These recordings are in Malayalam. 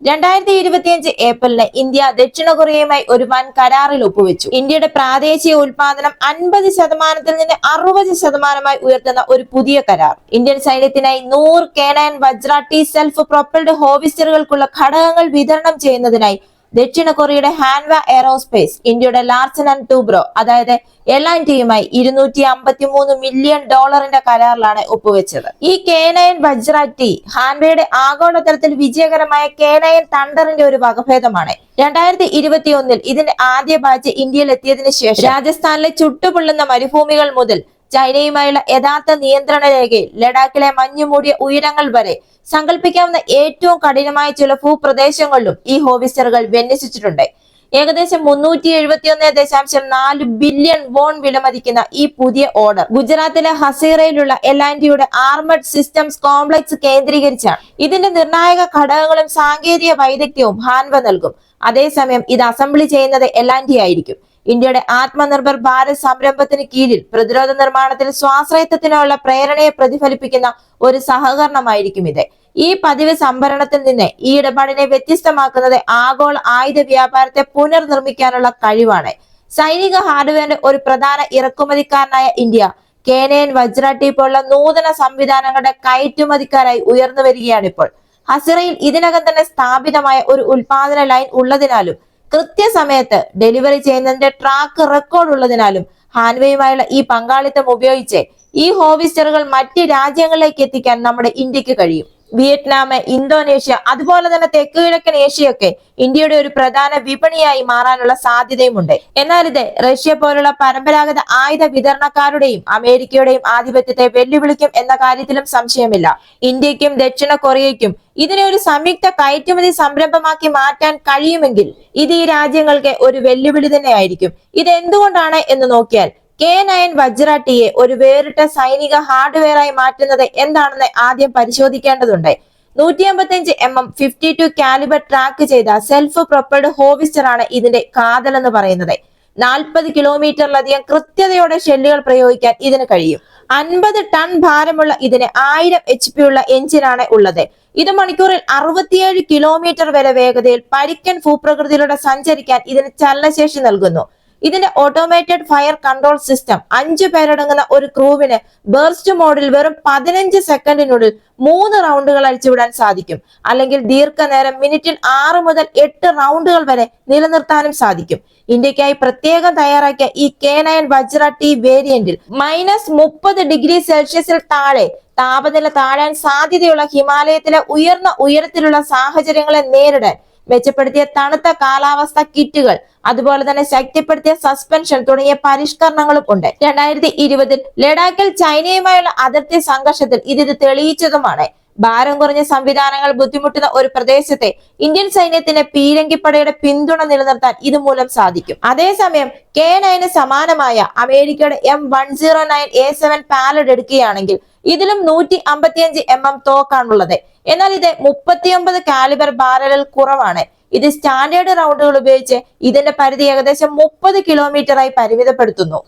രണ്ടായിരത്തി ഇരുപത്തിയഞ്ച് ഏപ്രിലിന് ഇന്ത്യ ദക്ഷിണ കൊറിയയുമായി ഒരു വൻ കരാറിൽ ഒപ്പുവെച്ചു. ഇന്ത്യയുടെ പ്രാദേശിക ഉൽപാദനം അൻപത് ശതമാനത്തിൽ നിന്ന് അറുപത് ശതമാനമായി ഉയർത്തുന്ന ഒരു പുതിയ കരാർ. ഇന്ത്യൻ സൈന്യത്തിനായി നൂറ് K nine Vajra T self propelled ഹോവിസ്റ്ററുകൾക്കുള്ള ഘടകങ്ങൾ വിതരണം ചെയ്യുന്നതിനായി ദക്ഷിണ കൊറിയയുടെ ഹാൻവ എയറോസ്പേസ് ഇന്ത്യയുടെ ലാർസൻ ആൻഡ് ടൂബ്രോ അതായത് എൽ ആൻഡ് ടിയുമായി ഇരുന്നൂറ്റി അമ്പത്തി മൂന്ന് മില്യൺ ഡോളറിന്റെ കരാറിലാണ് ഒപ്പുവെച്ചത്. ഈ കേനയൻ വജ്ര ടി ഹാൻവയുടെ ആഗോളതലത്തിൽ വിജയകരമായ കേനയൻ തണ്ടറിന്റെ ഒരു വകഭേദമാണ്. രണ്ടായിരത്തി ഇരുപത്തി ഒന്നിൽ ഇതിന്റെ ആദ്യ ബാച്ച് ഇന്ത്യയിൽ എത്തിയതിനു ശേഷം രാജസ്ഥാനിലെ ചുട്ടുപൊള്ളുന്ന മരുഭൂമികൾ മുതൽ ചൈനയുമായുള്ള യഥാർത്ഥ നിയന്ത്രണ രേഖയിൽ ലഡാക്കിലെ മഞ്ഞുമൂടിയ ഉയരങ്ങൾ വരെ സങ്കല്പിക്കാവുന്ന ഏറ്റവും കഠിനമായ ചില ഭൂപ്രദേശങ്ങളിലും ഈ ഹോവിസ്റ്ററുകൾ വിന്യസിച്ചിട്ടുണ്ട്. ഏകദേശം മുന്നൂറ്റി എഴുപത്തി ഒന്ന് ദശാംശം നാല് ബില്യൺ വോൺ വിലമതിക്കുന്ന ഈ പുതിയ ഓർഡർ ഗുജറാത്തിലെ ഹസീറയിലുള്ള എൽ ആൻഡിയുടെ ആർമഡ് സിസ്റ്റംസ് കോംപ്ലക്സ് കേന്ദ്രീകരിച്ചാണ്. ഇതിന്റെ നിർണായക ഘടകങ്ങളും സാങ്കേതിക വൈദഗ്ധ്യവും ഹാൻവ നൽകും. അതേസമയം ഇത് അസംബ്ലി ചെയ്യുന്നത് എൽ ആൻഡി ആയിരിക്കും. ഇന്ത്യയുടെ ആത്മനിർഭർ ഭാരത് സംരംഭത്തിന് കീഴിൽ പ്രതിരോധ നിർമ്മാണത്തിൽ സ്വാശ്രയത്വത്തിനുള്ള പ്രേരണയെ പ്രതിഫലിപ്പിക്കുന്ന ഒരു സഹകരണമായിരിക്കും ഇത്. ഈ പതിവ് സംഭരണത്തിൽ നിന്ന് ഈ ഇടപാടിനെ വ്യത്യസ്തമാക്കുന്നത് ആഗോള ആയുധ വ്യാപാരത്തെ പുനർനിർമ്മിക്കാനുള്ള കഴിവാണ്. സൈനിക ഹാർഡ്വെയറിന്റെ ഒരു പ്രധാന ഇറക്കുമതിക്കാരനായ ഇന്ത്യ കേനയൻ വജ്ര ടി പോലുള്ള നൂതന സംവിധാനങ്ങളുടെ കയറ്റുമതിക്കാരായി ഉയർന്നു വരികയാണ് ഇപ്പോൾ ഹസിറയിൽ ഇതിനകം തന്നെ സ്ഥാപിതമായ ഒരു ഉൽപാദന ലൈൻ ഉള്ളതിനാലും കൃത്യസമയത്ത് ഡെലിവറി ചെയ്യുന്നതിന്റെ ട്രാക്ക് റെക്കോർഡ് ഉള്ളതിനാലും ഹാൻവയുമായുള്ള ഈ പങ്കാളിത്തം ഉപയോഗിച്ച് ഈ ഹോവിസ്റ്ററുകൾ മറ്റ് രാജ്യങ്ങളിലേക്ക് എത്തിക്കാൻ നമ്മുടെ ഇന്ത്യയ്ക്ക് കഴിയും. വിയറ്റ്നാം ഇന്തോനേഷ്യ അതുപോലെ തന്നെ തെക്ക് കിഴക്കൻ ഏഷ്യയൊക്കെ ഇന്ത്യയുടെ ഒരു പ്രധാന വിപണിയായി മാറാനുള്ള സാധ്യതയുമുണ്ട്. എന്നാൽ ഇത് റഷ്യ പോലുള്ള പരമ്പരാഗത ആയുധ വിതരണക്കാരുടെയും അമേരിക്കയുടെയും ആധിപത്യത്തെ വെല്ലുവിളിക്കും എന്ന കാര്യത്തിലും സംശയമില്ല. ഇന്ത്യക്കും ദക്ഷിണ കൊറിയയ്ക്കും ഇതിനെ ഒരു സംയുക്ത കയറ്റുമതി സംരംഭമാക്കി മാറ്റാൻ കഴിയുമെങ്കിൽ ഇത് ഈ രാജ്യങ്ങൾക്ക് ഒരു വെല്ലുവിളി തന്നെയായിരിക്കും. ഇത് എന്തുകൊണ്ടാണ് എന്ന് നോക്കിയാൽ കെ നയൻ വജ്ര ടിയെ ഒരു വേറിട്ട സൈനിക ഹാർഡ്വെയറായി മാറ്റുന്നത് എന്താണെന്ന് ആദ്യം പരിശോധിക്കേണ്ടതുണ്ട്. നൂറ്റി അമ്പത്തിയഞ്ച് M M fifty two calibre track ചെയ്ത സെൽഫ് പ്രൊപ്പൽഡ് ഹോവിസ്റ്റർ ആണ് ഇതിന്റെ കാതൽ എന്ന് പറയുന്നത്. നാൽപ്പത് കിലോമീറ്ററിലധികം കൃത്യതയോടെ ഷെല്ലുകൾ പ്രയോഗിക്കാൻ ഇതിന് കഴിയും. അൻപത് ടൺ ഭാരമുള്ള ഇതിന് ആയിരം എച്ച് പി ഉള്ള എഞ്ചിനാണ് ഉള്ളത്. ഇത് മണിക്കൂറിൽ അറുപത്തിയേഴ് കിലോമീറ്റർ വരെ വേഗതയിൽ പരിക്കൻ ഭൂപ്രകൃതിയിലൂടെ സഞ്ചരിക്കാൻ ഇതിന് ചലനശേഷി നൽകുന്നു. ഇതിന്റെ ഓട്ടോമേറ്റഡ് ഫയർ കൺട്രോൾ സിസ്റ്റം അഞ്ചു പേരടങ്ങുന്ന ഒരു ക്രൂവിന് ബേർസ്റ്റ് മോഡിൽ വെറും പതിനഞ്ച് സെക്കൻഡിനുള്ളിൽ മൂന്ന് റൗണ്ടുകൾ അഴിച്ചുവിടാൻ സാധിക്കും. അല്ലെങ്കിൽ ദീർഘനേരം മിനിറ്റിൽ ആറ് മുതൽ എട്ട് റൗണ്ടുകൾ വരെ നിലനിർത്താനും സാധിക്കും. ഇന്ത്യക്കായി പ്രത്യേകം തയ്യാറാക്കിയ ഈ കെ നയൻ വജ്ര ടി വേരിയന്റിൽ മൈനസ് മുപ്പത് ഡിഗ്രി സെൽഷ്യസിൽ താഴെ താപനില താഴാൻ സാധ്യതയുള്ള ഹിമാലയത്തിലെ ഉയർന്ന ഉയരത്തിലുള്ള സാഹചര്യങ്ങളെ നേരിടാൻ മെച്ചപ്പെടുത്തിയ തണുത്ത കാലാവസ്ഥ കിറ്റുകൾ അതുപോലെ തന്നെ ശക്തിപ്പെടുത്തിയ സസ്പെൻഷൻ തുടങ്ങിയ പരിഷ്കരണങ്ങളും ഉണ്ട്. രണ്ടായിരത്തി ഇരുപതിൽ ലഡാക്കിൽ ചൈനയുമായുള്ള അതിർത്തി സംഘർഷത്തിൽ ഇത് തെളിയിച്ചതുമാണ്. ഭാരം കുറഞ്ഞ സംവിധാനങ്ങൾ ബുദ്ധിമുട്ടുന്ന ഒരു പ്രദേശത്തെ ഇന്ത്യൻ സൈന്യത്തിന് പീരങ്കിപ്പടയുടെ പിന്തുണ നിലനിർത്താൻ ഇതുമൂലം സാധിക്കും. അതേസമയം കെ നയന് സമാനമായ അമേരിക്കയുടെ M one zero nine A seven Paladin എടുക്കുകയാണെങ്കിൽ ഇതിലും നൂറ്റി അമ്പത്തിയഞ്ച് എം എം തോക്കാണുള്ളത്. എന്നാൽ ഇത് മുപ്പത്തിയൊമ്പത് കാലിബർ ബാരലിൽ കുറവാണ്. ഇത് സ്റ്റാൻഡേർഡ് റൗണ്ടുകൾ ഉപയോഗിച്ച് ഇതിന്റെ പരിധി ഏകദേശം മുപ്പത് കിലോമീറ്ററായി പരിമിതപ്പെടുത്തുന്നു.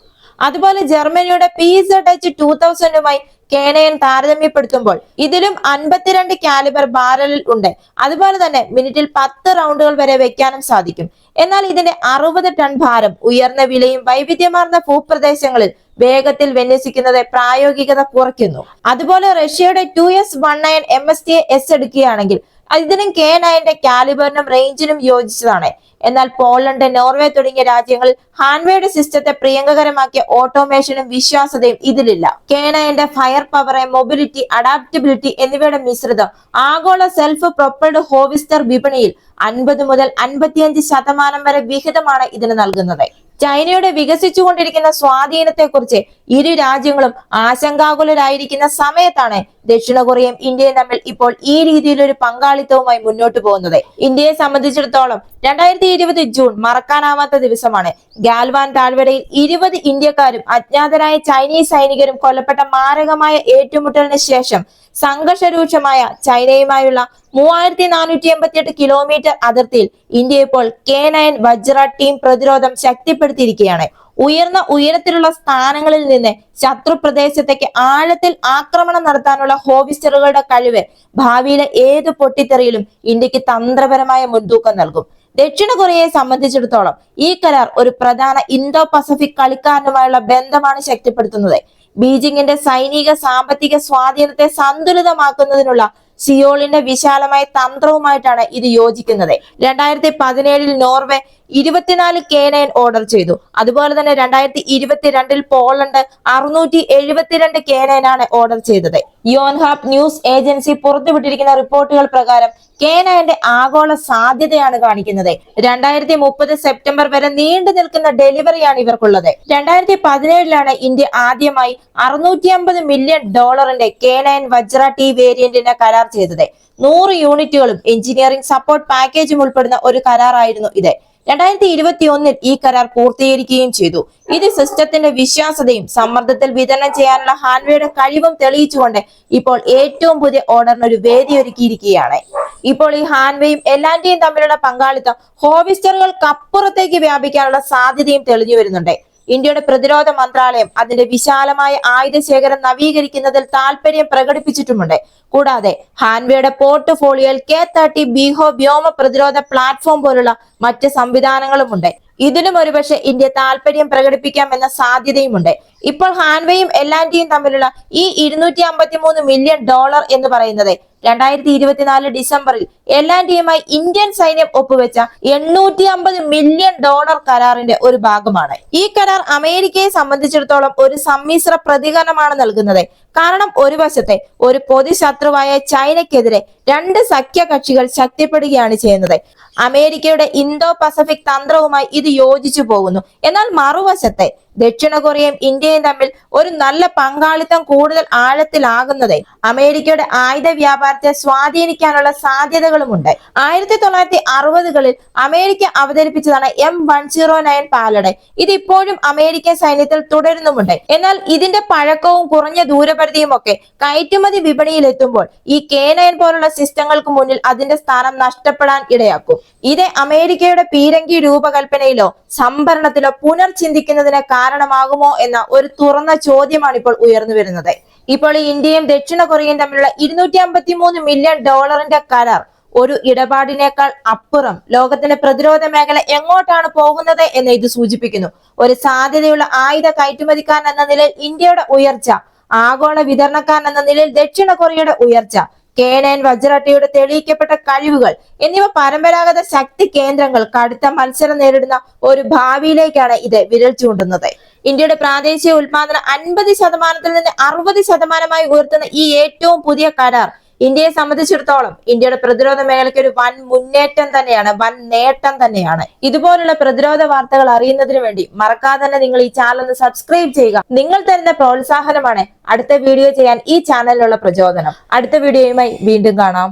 അതുപോലെ ജർമ്മനിയുടെ പി സെഡ് എച്ച് ടൂ തൗസൻഡുമായി കേനയൻ താരതമ്യപ്പെടുത്തുമ്പോൾ ഇതിലും അൻപത്തിരണ്ട് കാലിബർ ബാരലിൽ ഉണ്ട്. അതുപോലെ തന്നെ മിനിറ്റിൽ പത്ത് റൗണ്ടുകൾ വരെ വെക്കാനും സാധിക്കും. എന്നാൽ ഇതിന്റെ അറുപത് ടൺ ഭാരം ഉയർന്ന വിലയും വൈവിധ്യമാർന്ന ഭൂപ്രദേശങ്ങളിൽ വേഗത്തിൽ വിന്യസിക്കുന്നത് പ്രായോഗികത കുറയ്ക്കുന്നു. അതുപോലെ റഷ്യയുടെ two S one nine M S T S എടുക്കുകയാണെങ്കിൽ ഇതിനും കെ നയന്റെ കാലിബറിനും റേഞ്ചിനും യോജിച്ചതാണ്. എന്നാൽ പോളണ്ട് നോർവേ തുടങ്ങിയ രാജ്യങ്ങൾ ഹാൻവേഡ് സിസ്റ്റത്തെ പ്രിയങ്കകരമാക്കിയ ഓട്ടോമേഷനും വിശ്വാസതയും ഇതിലില്ല. കെ നയന്റെ ഫയർ പവർ മൊബിലിറ്റി അഡാപ്റ്റബിലിറ്റി എന്നിവയുടെ മിശ്രിതം ആഗോള സെൽഫ് പ്രൊപ്പൾഡ് ഹോവിസ്റ്റർ വിപണിയിൽ അൻപത് മുതൽ അൻപത്തിയഞ്ച് ശതമാനം വരെ വിഹിതമാണ് ഇതിന് നൽകുന്നത്. ചൈനയുടെ വികസിച്ചുകൊണ്ടിരിക്കുന്ന സ്വാധീനത്തെക്കുറിച്ച് ഇരു രാജ്യങ്ങളും ആശങ്കാകുലരായിരിക്കുന്ന സമയത്താണ് ദക്ഷിണ കൊറിയയും ഇന്ത്യയും തമ്മിൽ ഇപ്പോൾ ഈ രീതിയിലൊരു പങ്കാളിത്തവുമായി മുന്നോട്ട് പോകുന്നത്. ഇന്ത്യയെ സംബന്ധിച്ചിടത്തോളം രണ്ടായിരത്തി ഇരുപത് ജൂൺ മറക്കാനാവാത്ത ദിവസമാണ്. ഗാൽവാൻ താഴ്വരയിൽ ഇരുപത് ഇന്ത്യക്കാരും അജ്ഞാതരായ ചൈനീസ് സൈനികരും കൊല്ലപ്പെട്ട മാരകമായ ഏറ്റുമുട്ടലിന് ശേഷം സംഘർഷരൂക്ഷമായ ചൈനയുമായുള്ള മൂവായിരത്തി നാനൂറ്റി എൺപത്തി എട്ട് കിലോമീറ്റർ അതിർത്തിയിൽ ഇന്ത്യ ഇപ്പോൾ കെ നയൻ വജ്ര ടീം പ്രതിരോധം ശക്തിപ്പെടുത്തിയിരിക്കുകയാണ്. ഉയർന്ന ഉയരത്തിലുള്ള സ്ഥാനങ്ങളിൽ നിന്ന് ശത്രു പ്രദേശത്തേക്ക് ആഴത്തിൽ ആക്രമണം നടത്താനുള്ള ഹോവിസ്റ്ററുകളുടെ കഴിവ് ഭാവിയിലെ ഏത് പൊട്ടിത്തെറിയിലും ഇന്ത്യയ്ക്ക് തന്ത്രപരമായ മുൻതൂക്കം നൽകും. ദക്ഷിണ കൊറിയയെ സംബന്ധിച്ചിടത്തോളം ഈ കരാർ ഒരു പ്രധാന ഇന്തോ പസഫിക് കളിക്കാരനുമായുള്ള ബന്ധമാണ് ശക്തിപ്പെടുത്തുന്നത്. ബീജിംഗിന്റെ സൈനിക സാമ്പത്തിക സ്വാധീനത്തെ സന്തുലിതമാക്കുന്നതിനുള്ള സിയോളിന്റെ വിശാലമായ തന്ത്രവുമായിട്ടാണ് ഇത് യോജിക്കുന്നത്. രണ്ടായിരത്തി പതിനേഴിൽ നോർവേ ഇരുപത്തിനാല് കേനയൻ ഓർഡർ ചെയ്തു. അതുപോലെ തന്നെ രണ്ടായിരത്തി ഇരുപത്തിരണ്ടിൽ പോളണ്ട് അറുന്നൂറ്റി എഴുപത്തിരണ്ട് കേനയനാണ് ഓർഡർ ചെയ്തത്. യോൻഹാബ് ന്യൂസ് ഏജൻസി പുറത്തുവിട്ടിരിക്കുന്ന റിപ്പോർട്ടുകൾ പ്രകാരം കെ നയന്റെ ആഗോള സാധ്യതയാണ് കാണിക്കുന്നത്. രണ്ടായിരത്തി മുപ്പത് സെപ്റ്റംബർ വരെ നീണ്ടു നിൽക്കുന്ന ഡെലിവറിയാണ് ഇവർക്കുള്ളത്. രണ്ടായിരത്തി പതിനേഴിലാണ് ഇന്ത്യ ആദ്യമായി അറുന്നൂറ്റി അമ്പത് മില്യൺ ഡോളറിന്റെ കേനയൻ വജ്ര ടി വേരിയന്റിന് കരാർ ചെയ്തത്. നൂറ് യൂണിറ്റുകളും എഞ്ചിനീയറിംഗ് സപ്പോർട്ട് പാക്കേജും ഉൾപ്പെടുന്ന ഒരു കരാറായിരുന്നു ഇത്. രണ്ടായിരത്തി ഇരുപത്തി ഒന്നിൽ ഈ കരാർ പൂർത്തീകരിക്കുകയും ചെയ്തു. ഇത് സിസ്റ്റത്തിന്റെ വിശ്വാസതയും സമ്മർദ്ദത്തിൽ വിതരണം ചെയ്യാനുള്ള ഹാൻവേയുടെ കഴിവും തെളിയിച്ചുകൊണ്ട് ഇപ്പോൾ ഏറ്റവും പുതിയ ഓർഡറിന് ഒരു വേദി ഒരുക്കിയിരിക്കുകയാണ് ഇപ്പോൾ ഈ ഹാൻവേയും എല്ലാന്റെയും തമ്മിലുള്ള പങ്കാളിത്തം ഹോവിസ്റ്ററുകൾക്കപ്പുറത്തേക്ക് വ്യാപിക്കാനുള്ള സാധ്യതയും തെളിഞ്ഞു വരുന്നുണ്ട്. ഇന്ത്യയുടെ പ്രതിരോധ മന്ത്രാലയം അതിന്റെ വിശാലമായ ആയുധ ശേഖരം നവീകരിക്കുന്നതിൽ താല്പര്യം പ്രകടിപ്പിച്ചിട്ടുമുണ്ട്. കൂടാതെ ഹാൻവേയുടെ പോർട്ട്ഫോളിയോയിൽ കെ തേർട്ടി ബീഹോ വ്യോമ പ്രതിരോധ പ്ലാറ്റ്ഫോം പോലുള്ള മറ്റ് സംവിധാനങ്ങളുമുണ്ട്. ഇതിനും ഒരുപക്ഷെ ഇന്ത്യ താല്പര്യം പ്രകടിപ്പിക്കാം എന്ന സാധ്യതയുമുണ്ട്. ഇപ്പോൾ ഹാൻവേയും എല്ലാന്റെയും തമ്മിലുള്ള ഈ ഇരുന്നൂറ്റി മില്യൺ ഡോളർ എന്ന് പറയുന്നത് രണ്ടായിരത്തി ഇരുപത്തിനാല് ഡിസംബറിൽ എല്ലാന്റെയുമായി ഇന്ത്യൻ സൈന്യം ഒപ്പുവെച്ച എണ്ണൂറ്റി അമ്പത് മില്യൺ ഡോളർ കരാറിന്റെ ഒരു ഭാഗമാണ്. ഈ കരാർ അമേരിക്കയെ സംബന്ധിച്ചിടത്തോളം ഒരു സമ്മിശ്ര പ്രതികരണമാണ് നൽകുന്നത്. കാരണം ഒരു വശത്തെ ഒരു പൊതുശത്രുവായ ചൈനയ്ക്കെതിരെ രണ്ട് സഖ്യകക്ഷികൾ ശക്തിപ്പെടുകയാണ് ചെയ്യുന്നത്. അമേരിക്കയുടെ ഇന്തോ പസഫിക് തന്ത്രവുമായി ഇത് യോജിച്ചു പോകുന്നു. എന്നാൽ മറുവശത്തെ ദക്ഷിണ കൊറിയയും ഇന്ത്യയും തമ്മിൽ ഒരു നല്ല പങ്കാളിത്തം കൂടുതൽ ആഴത്തിലാകുന്നത്. അമേരിക്കയുടെ ആയുധ വ്യാപാരത്തെ സ്വാധീനിക്കാനുള്ള സാധ്യതകളുമുണ്ട്. ആയിരത്തി തൊള്ളായിരത്തി അറുപതുകളിൽ America അവതരിപ്പിച്ചതാണ് M one zero nine Paladin ഇത് ഇപ്പോഴും അമേരിക്കൻ സൈന്യത്തിൽ തുടരുന്നുമുണ്ട്. എന്നാൽ ഇതിന്റെ പഴക്കവും കുറഞ്ഞ ദൂരപരിധിയും ഒക്കെ കയറ്റുമതി വിപണിയിൽ എത്തുമ്പോൾ ഈ കെ നയൻ പോലുള്ള സിസ്റ്റങ്ങൾക്ക് മുന്നിൽ അതിന്റെ സ്ഥാനം നഷ്ടപ്പെടാൻ ഇടയാക്കും. ഇത് അമേരിക്കയുടെ പീരങ്കി രൂപകൽപ്പനയിലോ സംഭരണത്തിലോ പുനർചിന്തിക്കുന്നതിന് കാരണമാകുമോ എന്ന ഒരു തുറന്ന ചോദ്യമാണ് ഇപ്പോൾ ഉയർന്നു വരുന്നത്. ഇപ്പോൾ ഇന്ത്യയും ദക്ഷിണ കൊറിയയും തമ്മിലുള്ള ഇരുന്നൂറ്റി അമ്പത്തി മൂന്ന് മില്യൺ ഡോളറിന്റെ കരാർ ഒരു ഇടപാടിനേക്കാൾ അപ്പുറം ലോകത്തിന്റെ പ്രതിരോധ മേഖല എങ്ങോട്ടാണ് പോകുന്നത് എന്ന് ഇത് സൂചിപ്പിക്കുന്നു. ഒരു സാധ്യതയുള്ള ആയുധ കയറ്റുമതിക്കാരൻ എന്ന നിലയിൽ ഇന്ത്യയുടെ ഉയർച്ച ആഗോള വിതരണക്കാരൻ എന്ന നിലയിൽ ദക്ഷിണ കൊറിയയുടെ ഉയർച്ച കേനയൻ വജ്രട്ടയുടെ തെളിയിക്കപ്പെട്ട കഴിവുകൾ എന്നിവ പരമ്പരാഗത ശക്തി കേന്ദ്രങ്ങൾ കടുത്ത മത്സരം നേരിടുന്ന ഒരു ഭാവിയിലേക്കാണ് ഇത് വിരൽ ചൂണ്ടുന്നത്. ഇന്ത്യയുടെ പ്രാദേശിക ഉൽപാദനം അൻപത് ശതമാനത്തിൽ നിന്ന് അറുപത് ശതമാനമായി ഉയർത്തുന്ന ഈ ഏറ്റവും പുതിയ കരാർ ഇന്ത്യയെ സംബന്ധിച്ചിടത്തോളം ഇന്ത്യയുടെ പ്രതിരോധ മേഖലയ്ക്ക് ഒരു വൻ മുന്നേറ്റം തന്നെയാണ് വൻ നേട്ടം തന്നെയാണ്. ഇതുപോലുള്ള പ്രതിരോധ വാർത്തകൾ അറിയുന്നതിന് വേണ്ടി മറക്കാതെ തന്നെ നിങ്ങൾ ഈ ചാനൽ ഒന്ന് സബ്സ്ക്രൈബ് ചെയ്യുക. നിങ്ങൾ തരുന്ന പ്രോത്സാഹനമാണ് അടുത്ത വീഡിയോ ചെയ്യാൻ ഈ ചാനലിലുള്ള പ്രചോദനം. അടുത്ത വീഡിയോയുമായി വീണ്ടും കാണാം.